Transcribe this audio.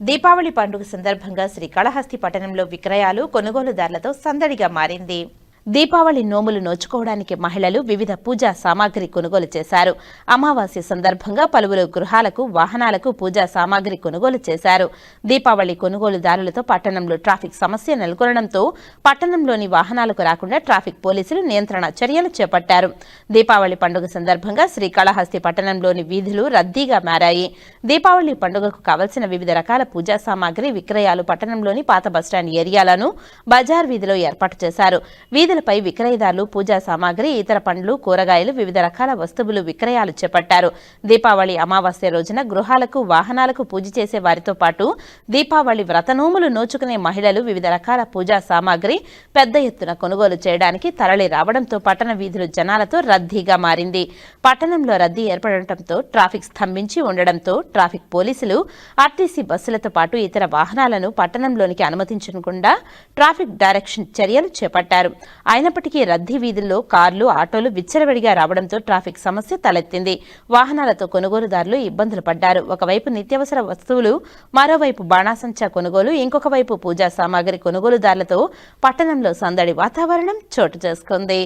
దీపావళి పండుగ సందర్భంగా శ్రీకాళహస్తి పట్టణంలో విక్రయాలు కొనుగోలుదారులతో సందడిగా మారింది. దీపావళి నోములు నోచుకోవడానికి మహిళలు వివిధ పూజా సామాగ్రి కొనుగోలు చేశారు. అమావాస్య సందర్భంగా పలువురు గృహాలకు వాహనాలకు పూజా సామాగ్రి కొనుగోలు చేశారు. దీపావళి కొనుగోలుదారులతో పట్టణంలో ట్రాఫిక్ సమస్య నెలకొనడంతో పట్టణంలోని వాహనాలకు రాకుండా ట్రాఫిక్ పోలీసులు నియంత్రణ చర్యలు చేపట్టారు. దీపావళి పండుగ సందర్భంగా శ్రీకాళహస్తి పట్టణంలోని వీధులు రద్దీగా మారాయి. దీపావళి పండుగకు కావలసిన వివిధ రకాల పూజా సామాగ్రి విక్రయాలు పట్టణంలోని పాత బస్టాండ్ ఏరియాలను బజార్ వీధిలో ఏర్పాటు చేశారు. వీధి వీధులపై విక్రయదారులు పూజా సామాగ్రి ఇతర పండ్లు కూరగాయలు వివిధ రకాల వస్తువులు విక్రయాలు చేపట్టారు. దీపావళి అమావాస్య రోజున గృహాలకు వాహనాలకు పూజ చేసే వారితో పాటు దీపావళి వ్రతనోములు నోచుకునే మహిళలు వివిధ రకాల పూజా సామాగ్రి పెద్ద ఎత్తున కొనుగోలు చేయడానికి తరలి రావడంతో పట్టణ వీధులు జనాలతో రద్దీగా మారింది. పట్టణంలో రద్దీ ఏర్పడటంతో ట్రాఫిక్ స్తంభించి ఉండడంతో ట్రాఫిక్ పోలీసులు ఆర్టీసీ బస్సులతో పాటు ఇతర వాహనాలను పట్టణంలోనికి అనుమతించకుండా ట్రాఫిక్ డైరెక్షన్ చర్యలు చేపట్టారు. అయినప్పటికీ రద్దీ వీధుల్లో కార్లు ఆటోలు విచ్చలవిడిగా రావడంతో ట్రాఫిక్ సమస్య తలెత్తింది. వాహనాలతో కొనుగోలుదారులు ఇబ్బందులు పడ్డారు. ఒకవైపు నిత్యావసర వస్తువులు మరోవైపు బాణాసంచా కొనుగోలు ఇంకొక వైపు పూజా సామాగ్రి కొనుగోలుదారులతో పట్టణంలో సందడి వాతావరణం చోటు చేసుకుంది.